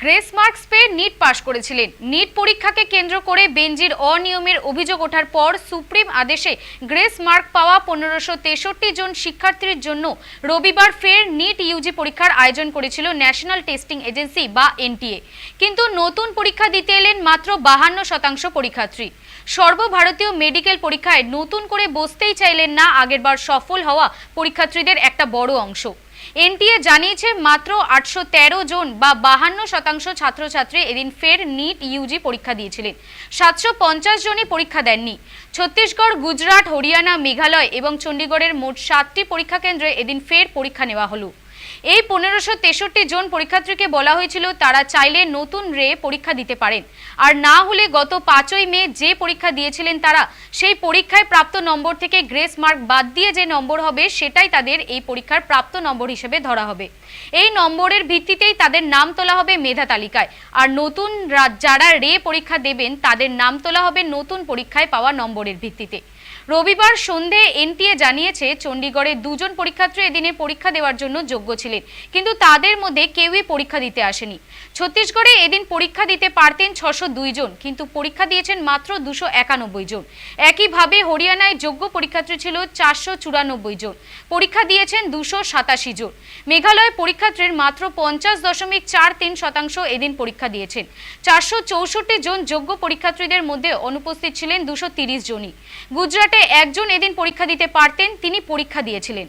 Grace marks পেয়ে NEET pass করেছিলেন। NEET পরীক্ষাকে কেন্দ্র করে বেঞ্জির অনিয়মের অভিযোগ ওঠার পর সুপ্রিম আদেশে গ্রেস মার্ক পাওয়া পনেরোশো তেষট্টি জন শিক্ষার্থীর জন্য রবিবার ফের নিট ইউজি পরীক্ষার আয়োজন করেছিল ন্যাশনাল টেস্টিং এজেন্সি বা এনটিএ। কিন্তু নতুন পরীক্ষা দিতে এলেন মাত্র বাহান্ন শতাংশ পরীক্ষার্থী। সর্বভারতীয় মেডিকেল পরীক্ষায় নতুন করে বসতেই চাইলেন না আগেরবার সফল হওয়া পরীক্ষার্থীদের একটা বড় অংশ। এনটিএ জানিয়েছে মাত্র আটশো তেরো জন বা বাহান্ন শতাংশ ছাত্রছাত্রী এদিন ফের নিট ইউজি পরীক্ষা দিয়েছিলেন। সাতশো পঞ্চাশ জনই পরীক্ষা দেননি। ছত্তিশগড়, গুজরাট, হরিয়ানা, মেঘালয় এবং চণ্ডীগড়ের মোট সাতটি পরীক্ষা কেন্দ্রে এদিন ফের পরীক্ষা নেওয়া হলো। এই পনেরোশো তেষট্টি জন পরীক্ষার্থীকে বলা হয়েছিল তারা চাইলে নতুন রে পরীক্ষা দিতে পারেন। আর না হলে গত পাঁচই মে যে পরীক্ষা দিয়েছিলেন তারা, সেই পরীক্ষায় প্রাপ্ত নম্বর থেকে গ্রেস মার্ক বাদ দিয়ে যে নম্বর হবে, সেটাই তাদের এই পরীক্ষার প্রাপ্ত নম্বর হিসেবে ধরা হবে। এই নম্বরের ভিত্তিতেই তাদের নাম তোলা হবে মেধা তালিকায়। আর নতুন যারা রে পরীক্ষা দেবেন, তাদের নাম তোলা হবে নতুন পরীক্ষায় পাওয়া নম্বরের ভিত্তিতে। রবিবার সন্ধে এনটিএ জানিয়েছে, চণ্ডীগড়ে দুজন পরীক্ষার্থী এদিনে পরীক্ষা দেওয়ার জন্য যোগ্য ছিলেন কিন্তু তাদের মধ্যে কেউই পরীক্ষা দিতে আসেনি। ছত্তিশগড়ে এদিন পরীক্ষা দিতে পারতেন ছশো জন, কিন্তু পরীক্ষা দিয়েছেন মাত্র দুশো একানব্বই জন। একইভাবে হরিয়ানায় যোগ্য পরীক্ষার্থী ছিল চারশো চুরানব্বই জন। পরীক্ষা দিয়েছেন দুশো সাতাশি জন। মেঘালয় পরীক্ষার্থীর মাত্র পঞ্চাশ দশমিক চার তিন শতাংশ এদিন পরীক্ষা দিয়েছেন। চারশো চৌষট্টি জন যোগ্য পরীক্ষার্থীদের মধ্যে অনুপস্থিত ছিলেন দুশো জনই। গুজরাটে একজন এদিন পরীক্ষা দিতে পারতেন, তিনি পরীক্ষা দিয়েছিলেন।